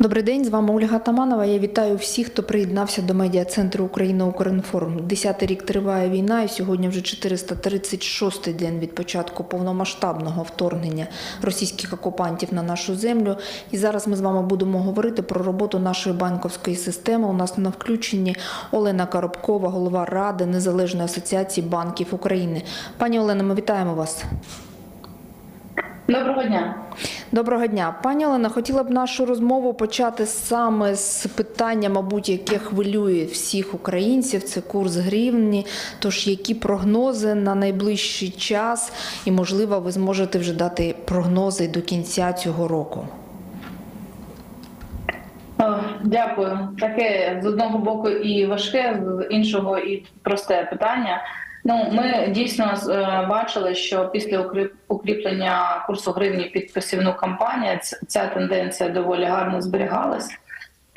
Добрий день, з вами Ольга Таманова. Я вітаю всіх, хто приєднався до медіа центру Україна Укрінформ. Десятий рік триває війна, і сьогодні вже 436-й день від початку повномасштабного вторгнення російських окупантів на нашу землю. І зараз ми з вами будемо говорити про роботу нашої банківської системи. У нас на включенні Олена Коробкова, голова ради Незалежної асоціації банків України. Пані Олена, ми вітаємо вас. Доброго дня. Доброго дня, пані Олена. Хотіла б нашу розмову почати саме з питання, мабуть, яке хвилює всіх українців. Це курс гривні. Тож які прогнози на найближчий час, і можливо, ви зможете вже дати прогнози до кінця цього року. Дякую. Таке з одного боку і важке, з іншого і просте питання. Ну, ми дійсно е, бачили, що після укріп- укріплення курсу гривні під посівну кампанію ця тенденція доволі гарно зберігалась.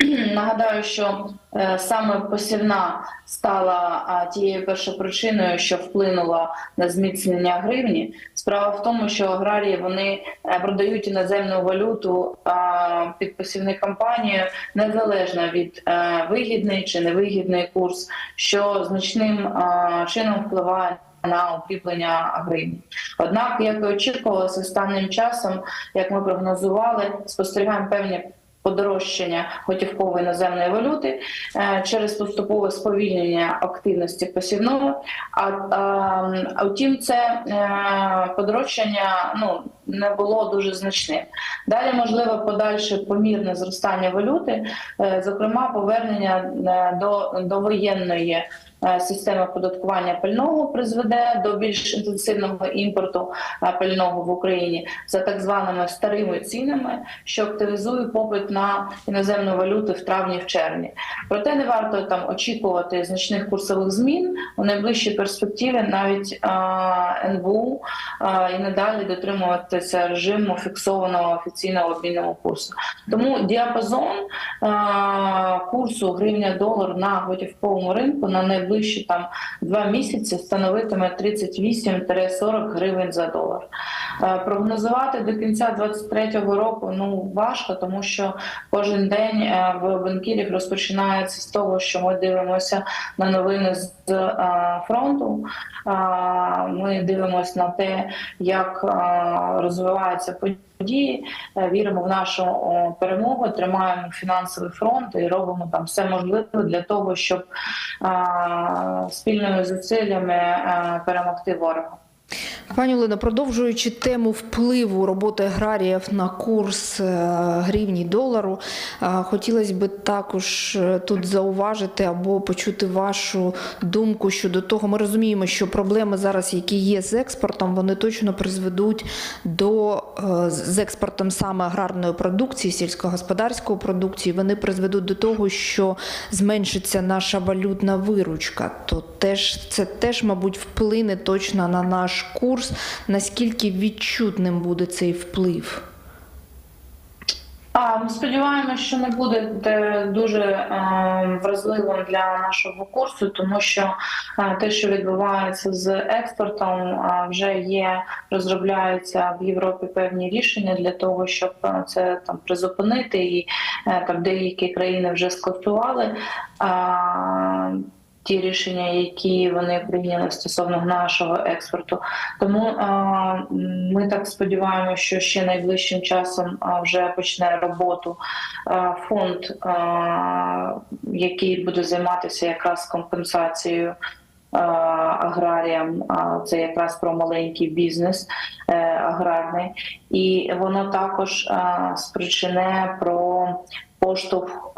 Нагадаю, що е, саме посівна стала тією першопричиною, що вплинула на зміцнення гривні. Справа в тому, що аграрії вони е, продають іноземну валюту під посівну кампанію незалежно від е, вигідний чи невигідний курс, що значним чином впливає. На укріплення гривні. Однак, як і очікувалося, останнім часом, як ми прогнозували, спостерігаємо певні подорожчання готівкової іноземної валюти е, через поступове сповільнення активності посівного. А, а, а втім, це е, подорожчання ну не було дуже значним. Далі можливо подальше помірне зростання валюти, е, зокрема повернення до, до воєнної. Е, Система оподаткування пального призведе до більш інтенсивного імпорту е, пального в Україні за так званими старими цінами, що активізує попит на іноземну валюту в травні в червні. Проте не варто там очікувати значних курсових змін у найближчій перспективі. Навіть а, НБУ і надалі дотримуватися режиму фіксованого офіційного обмінного курсу. Тому діапазон курсу гривня-долар на готівковому ринку на найближчі там два місяці становитиме 38-40 гривень за долар. Е, Прогнозувати до кінця 2023 року ну важко, тому що кожен день е, в банкірів розпочинається з того, що ми дивимося на новини з е, фронту. Ми дивимося на те, як розвиваються події. Е, Віримо в нашу перемогу, тримаємо фінансовий фронт і робимо там все можливе для того, щоб е, спільними зусиллями е, перемогти ворога. Пані Олено, продовжуючи тему впливу роботи аграріїв на курс е, гривні долару, е, хотілося б також е, тут зауважити або почути вашу думку щодо того. Ми розуміємо, що проблеми зараз, які є з експортом, вони точно призведуть до з експортом саме аграрної продукції, сільськогосподарської продукції, вони призведуть до того, що зменшиться наша валютна виручка. То теж це теж, мабуть, вплине точно на наш курс. Наскільки відчутним буде цей вплив? Ми сподіваємося, що не буде е, дуже е, вразливим для нашого курсу, тому що е, те, що відбувається з експортом, вже є, розробляються в Європі певні рішення для того, щоб це там призупинити, і там деякі країни вже скасували. Ті рішення, які вони прийняли стосовно нашого експорту, тому ми так сподіваємося, що ще найближчим часом вже почне роботу фонд, який буде займатися якраз компенсацією. Аграріям це якраз про маленький бізнес е, аграрний, і воно також спричине про поштовх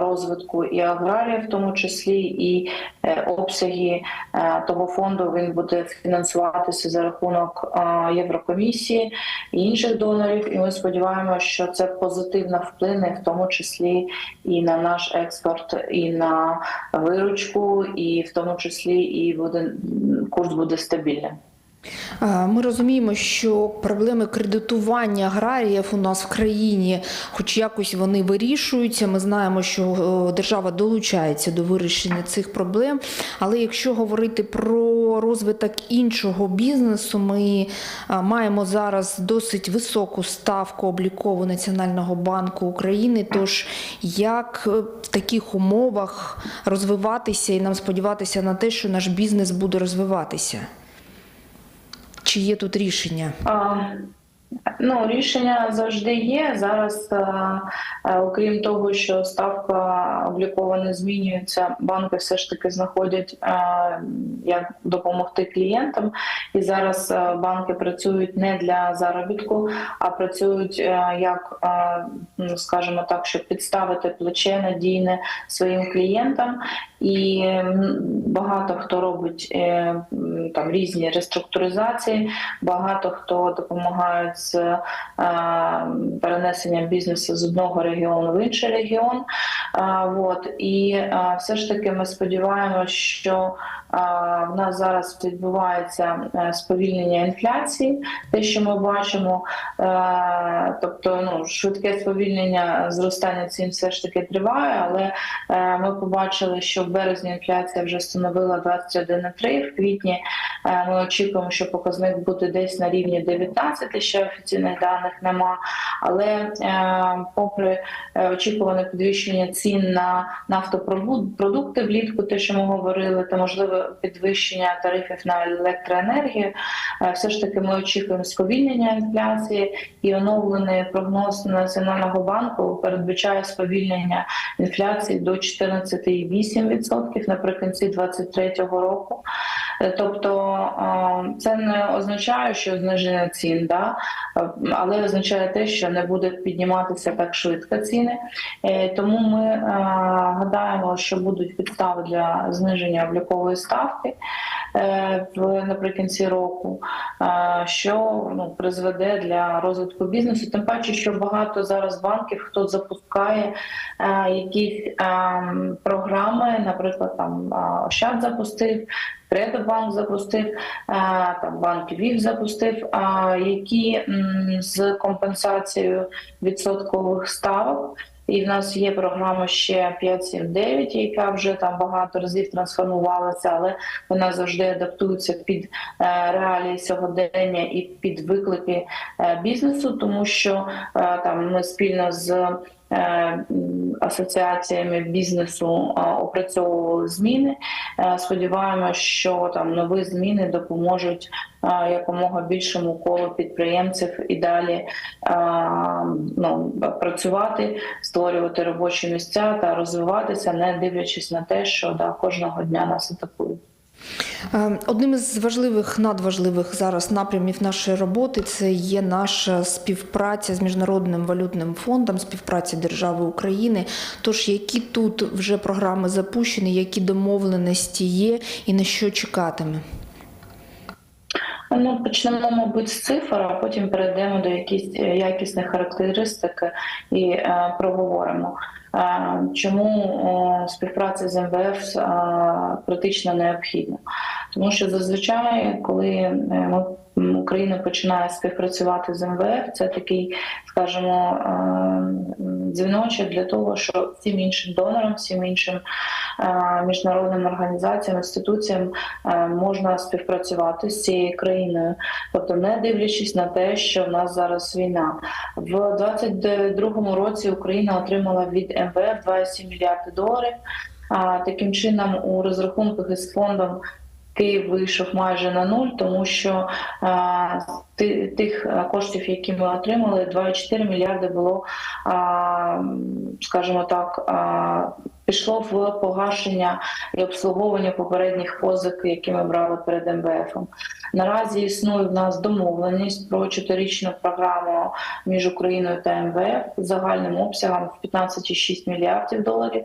розвитку і аграрія, в тому числі і е, обсяги е, того фонду він буде фінансуватися за рахунок Єврокомісії і інших донорів. І ми сподіваємося, що це позитивно вплине, в тому числі і на наш експорт, і на виручку, і в тому числі і буде курс буде стабільним. Е, Ми розуміємо, що проблеми кредитування аграріїв у нас в країні, хоч якось вони вирішуються. Ми знаємо, що е, держава долучається до вирішення цих проблем. Але якщо говорити про розвиток іншого бізнесу, ми е, маємо зараз досить високу ставку облікову Національного банку України. Тож як в таких умовах розвиватися і нам сподіватися на те, що наш бізнес буде розвиватися? Чи є тут рішення? А, Ну, рішення завжди є. Зараз, окрім того, що ставка облікова не змінюється, банки все ж таки знаходять, як допомогти клієнтам. І зараз банки працюють не для заробітку, а працюють як, ну, скажімо так, щоб підставити плече надійне своїм клієнтам. І багато хто робить е, там різні реструктуризації, багато хто допомагає з е, перенесенням бізнесу з одного регіону в інший регіон. От. І а, все ж таки ми сподіваємося, що в нас зараз відбувається е, сповільнення інфляції, те, що ми бачимо, е, тобто ну, швидке сповільнення зростання цін все ж таки триває, але е, ми побачили, що в березні інфляція вже становила 21,3, в квітні е, ми очікуємо, що показник буде десь на рівні 19, ще офіційних даних нема. Але е, попри е, очікуване підвищення цін на нафтопродукти влітку, те, що ми говорили, та можливе підвищення тарифів на електроенергію, все ж таки ми очікуємо сповільнення інфляції і оновлений прогноз Національного банку передбачає сповільнення інфляції до 14,8% наприкінці 2023 року. Е, Тобто е, це не означає, що зниження цін, да? е, але означає те, що не буде підніматися так швидко ціни. Тому ми гадаємо, що будуть підстави для зниження облікової ставки наприкінці року, що ну, призведе для розвитку бізнесу. Тим паче, що багато зараз банків хто запускає е, якісь е, програми, наприклад, там е, Ощад запустив. Кредобанк запустив, е, там банк Львів запустив, е, які з компенсацією відсоткових ставок. І в нас є програма ще 5.7.9, яка вже там багато разів трансформувалася, але вона завжди адаптується під е, реалії сьогодення і під виклики е, бізнесу, тому що е, там ми спільно з асоціаціями бізнесу е, опрацьовували зміни. Е, Сподіваємося, що там нові зміни допоможуть е, якомога більшому колу підприємців і далі е, ну, працювати, створювати робочі місця та розвиватися, не дивлячись на те, що да, кожного дня нас атакують. Е, Одним із важливих, надважливих зараз напрямів нашої роботи це є наша співпраця з міжнародним валютним фондом, співпраця держави України. Тож які тут вже програми запущені, які домовленості є і на що чекатиме? Ну, почнемо, мабуть, з цифр, а потім перейдемо до якісь е, якісних характеристик і е, проговоримо. Е, чому е, співпраця з МВФ критично необхідна? Тому що зазвичай, коли Україна починає співпрацювати з МВФ, це такий, скажімо, дзвіночок для того, що всім іншим донорам, всім іншим е, міжнародним організаціям, інституціям е, можна співпрацювати з цією країною, тобто не дивлячись на те, що в нас зараз війна. В 2022 році Україна отримала від МВФ 2,7 мільярди доларів. А таким чином у розрахунках із фондом Київ вийшов майже на нуль, тому що ти- тих коштів, які ми отримали, 2,4 мільярди було, скажімо так, пішло в погашення і обслуговування попередніх позик, які ми брали перед МВФ. Наразі існує в нас домовленість про чотиричну програму між Україною та МВФ загальним обсягом в 15,6 мільярдів доларів.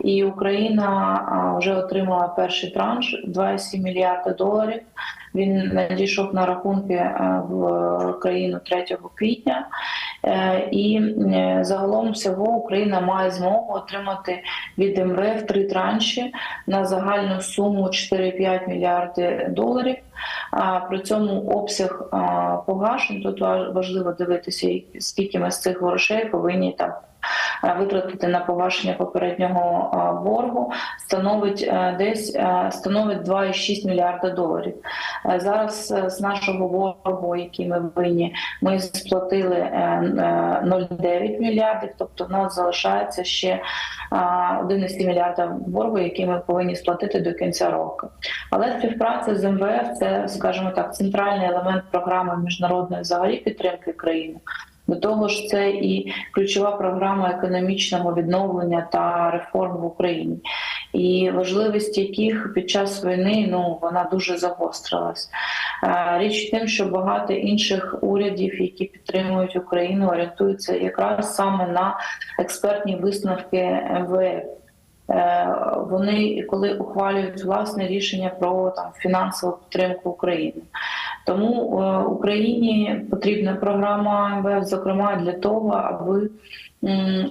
І Україна вже отримала перший транш 2,7 мільярда доларів. Він надійшов на рахунки е, в країну 3 квітня. Е, І е, загалом всього Україна має змогу отримати від МВФ три транші на загальну суму 4,5 мільярди доларів. А при цьому обсяг погашень тут ва- важливо дивитися, скільки ми з цих грошей повинні там витратити на погашення попереднього боргу, становить а, десь становить 2,6 мільярда доларів. Е, Зараз е, з нашого боргу, який ми винні, ми сплатили е, е, 0,9 мільярдів, тобто в нас залишається ще а, 1,7 мільярда боргу, який ми повинні сплатити до кінця року. Але співпраця з МВФ це, скажімо так, центральний елемент програми міжнародної взагалі підтримки країни. До того ж, це і ключова програма економічного відновлення та реформ в Україні, і важливість яких під час війни ну вона дуже загострилась. Річ тим, що багато інших урядів, які підтримують Україну, орієнтуються якраз саме на експертні висновки МВФ. Е, Вони коли ухвалюють власне рішення про там фінансову підтримку України. Тому е, Україні потрібна програма МВФ, зокрема для того, аби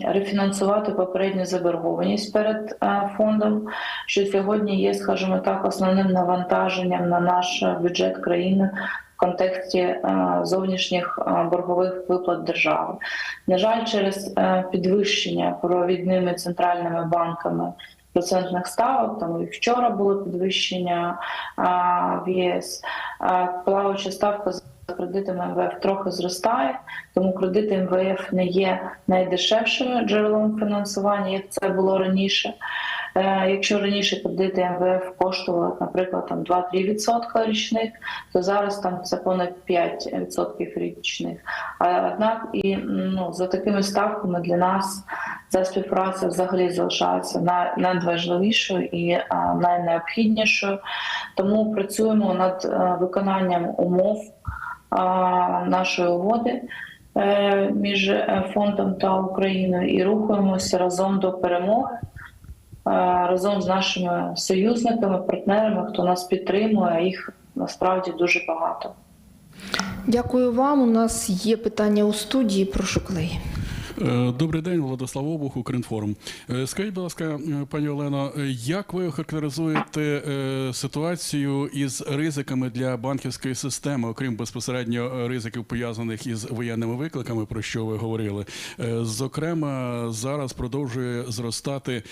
рефінансувати попередню заборгованість перед е, фондом, що сьогодні є, скажімо так, основним навантаженням на наш бюджет країни. В контексті е, зовнішніх боргових виплат держави, на жаль, через підвищення провідними центральними банками процентних ставок. Там і вчора було підвищення а, в ЄС. А, плаваюча ставка за кредитами МВФ трохи зростає, тому кредити МВФ не є найдешевшим джерелом фінансування, як це було раніше. Е, Якщо раніше кредити МВФ коштували, наприклад, там 2-3% річних, то зараз там це понад 5% річних. А, Однак і ну, за такими ставками для нас ця співпраця взагалі залишається на- надважливішою і найнеобхіднішою. Тому працюємо над е, виконанням умов нашої угоди е, між е, фондом та Україною і рухаємося разом до перемоги. Разом з нашими союзниками, партнерами, хто нас підтримує, їх насправді дуже багато. Дякую вам. У нас є питання у студії. Прошу колеги. Е, Добрий день, Владислав Обух, Укрінформ. Е, Скажіть, будь ласка, е, пані Олено, як ви характеризуєте е, ситуацію із ризиками для банківської системи, окрім безпосередньо ризиків пов'язаних із воєнними викликами, про що ви говорили? Зокрема, зараз продовжує зростати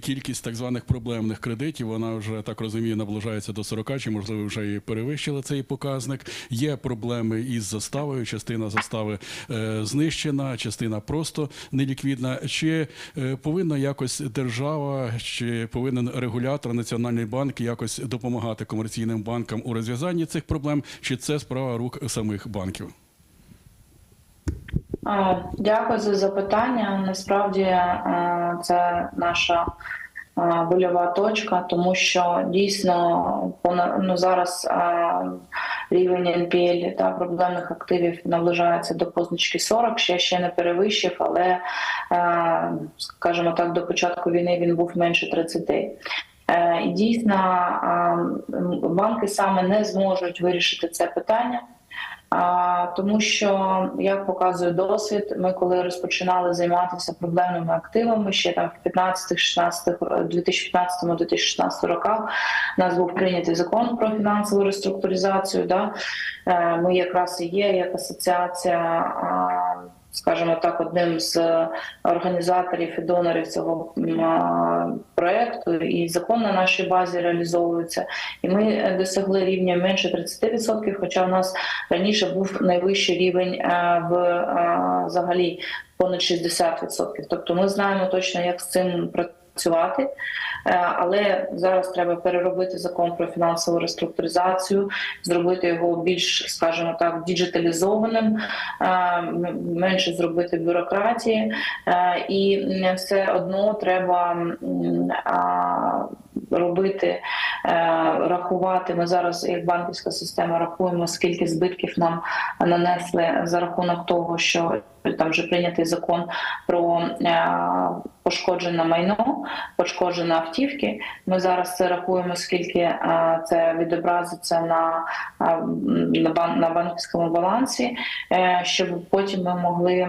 кількість так званих проблемних кредитів. Вона вже так розумію, наближається до 40, чи можливо вже і перевищила цей показник. Є проблеми із заставою. Частина застави знищена, частина просто неліквідна. Чи е, повинна якось держава, чи повинен регулятор, національний банк якось допомагати комерційним банкам у розв'язанні цих проблем, чи це справа рук самих банків? Дякую за запитання. Насправді е, це наша е, больова точка, тому що дійсно ну, зараз е, рівень NPL та проблемних активів наближається до позначки 40, ще ще не перевищив, але е, скажімо так, до початку війни він був менше 30. Е, дійсно е, банки саме не зможуть вирішити це питання. А, тому що як показує досвід, ми коли розпочинали займатися проблемними активами, ще там в 15-16, 2015-2016 роках у нас був прийнятий закон про фінансову реструктуризацію. Да? Е, Ми якраз і є як асоціація, скажімо так, одним з організаторів і донорів цього проекту, і закон на нашій базі реалізовується. І ми е, досягли рівня менше 30%, хоча у нас раніше був найвищий рівень е, в е, взагалі понад 60%. Тобто ми знаємо точно, як з цим працювати. Е, Але зараз треба переробити закон про фінансову реструктуризацію, зробити його більш, скажімо так, діджиталізованим, е, менше зробити бюрократії, Е, і все одно треба робити, рахувати. Ми зараз, як банківська система, рахуємо, скільки збитків нам нанесли за рахунок того, що там вже прийнятий закон про е, пошкоджене майно, пошкоджені автівки. Ми зараз це рахуємо, скільки е, це відобразиться на, е, на, бан, на банківському балансі, щоб потім ми могли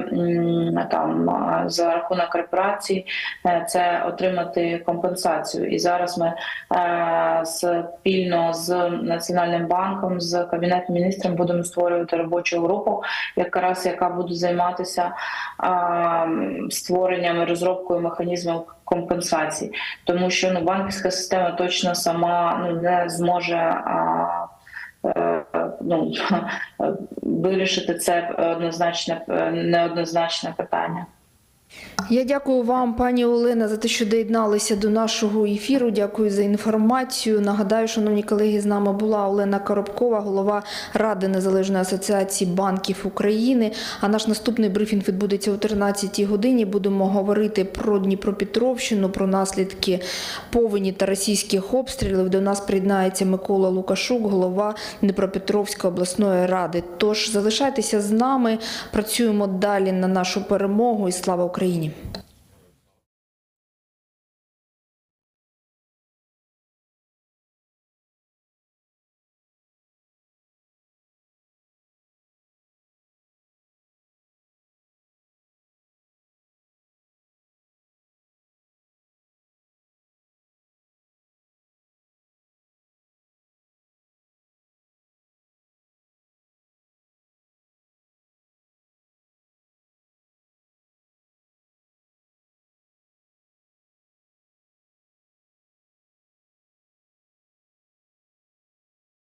там за рахунок репарацій е, це отримати компенсацію. І зараз ми спільно з Національним банком, з Кабінетом міністрів будемо створювати робочу групу, якраз яка буде займатися а, створенням і розробкою механізмів компенсації, тому що ну банківська система точно сама ну не зможе. А, е, Ну, вирішити це однозначне неоднозначне питання. Я дякую вам, пані Олена, за те, що доєдналися до нашого ефіру. Дякую за інформацію. Нагадаю, шановні колеги, з нами була Олена Коробкова, голова Ради Незалежної асоціації банків України. А наш наступний брифінг відбудеться о 13-й годині. Будемо говорити про Дніпропетровщину, про наслідки повені та російських обстрілів. До нас приєднається Микола Лукашук, голова Дніпропетровської обласної ради. Тож залишайтеся з нами, працюємо далі на нашу перемогу і слава Україні.